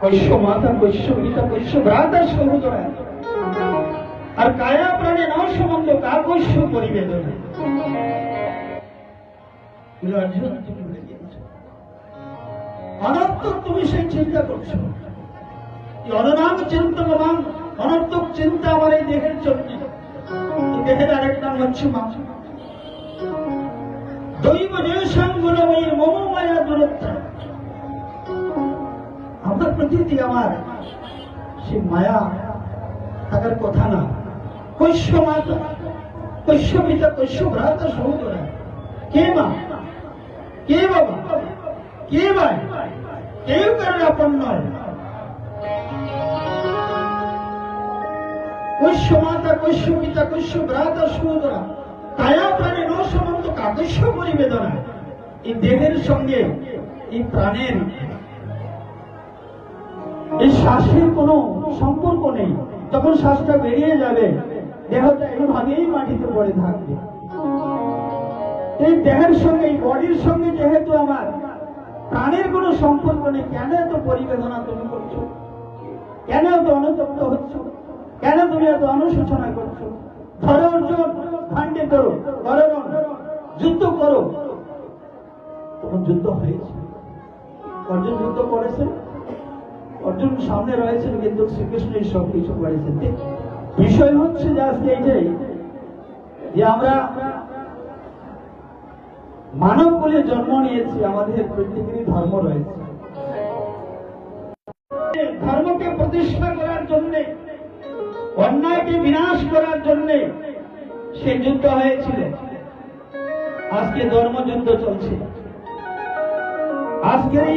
কৈশ্য মাতা কৈশ্য পিতা কৈশ্য ভ্রাতা সহোদরা আর কায়া প্রাণে ন সম্বন্ধ কা কৈশ্য পরিবেদন। অনর্থক তুমি সেই চিন্তা করছ। এই অননাম চিন্তমান অনর্থক চিন্তা আমার এই দেহের জন্য। দেহের আরেক নাম হচ্ছে মা। দৈব নিরসঙ্গুল ওই মম মায়া দূরত্ব। প্রতি আমার। সে মায়া থাকার কথা না। কৈশ্য মাতা কৈশ্য পিতা কৈশ্য ভ্রাতা সহোদরা কে মা? কে বাবা? কে ভাই? কেউ কারণ আপন নয়। কৈশ্য মাতা কৈশ্য পিতা কৈশ্য ভ্রাতা সহোদরা কায়া প্রাণে ন সম্বন্ধ কাকস্য পরিবেদনা এই দেহের সঙ্গে, এই প্রাণের এই শ্বাসের কোনো সম্পর্ক নেই। যখন শ্বাসটা বেরিয়ে যাবে, দেহটা এইভাবেই মাটিতে পড়ে থাকবে। এই দেহের সঙ্গে, এই বডির সঙ্গে যেহেতু আমার প্রাণের কোনো সম্পর্ক নেই, কেন এত পরিবেদনা তুমি করছ? কেন এত অনুতপ্ত হচ্ছ? কেন তুমি এত অনুশোচনা করছ? ধরো অর্জুন ভান্ডে করো যুদ্ধ করো। তখন যুদ্ধ হয়েছে। অর্জুন যুদ্ধ করেছে? অর্জুন সামনে রয়েছেন, কিন্তু শ্রীকৃষ্ণ এই সব কিছু করেছেন। বিষয় হচ্ছে যে আজকে এইটাই যে আমরা মানব বলে জন্ম নিয়েছি, আমাদের প্রত্যেকেরই ধর্ম রয়েছে। ধর্মকে প্রতিষ্ঠা করার জন্য, অন্যায়কে বিনাশ করার জন্য সে যুদ্ধ হয়েছিল। আজকে ধর্মযুদ্ধ চলছে। আজকে এই